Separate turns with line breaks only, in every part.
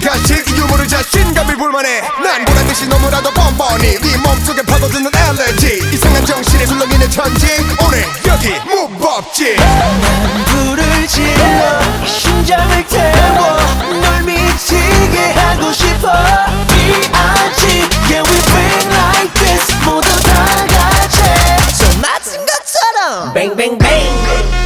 같이 유머를 자신감이 불만해. 난 보란듯이 너무라도 뻔뻔히 네 몸속에 파고드는 엘레지 이상한 정신에 술렁이는 천지. 오늘 여기 무법지.
난 불을 질러 심장을 태워 널 미치게 하고 싶어. B.I.G. Yeah we bring like this 모두 다 같이. 손맞은 것처럼.
뱅뱅뱅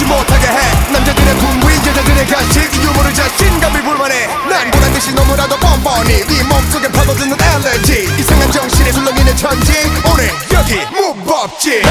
보지
못하게 해. 남자들의 군부 여자들의 간식. 유머를 자신감이 불만해. 난 보란듯이 너무나도 뻔뻔히 네 몸속에 파고드는 알레지 이상한 정신에 술렁이는 천지. 오늘 여기 무법지.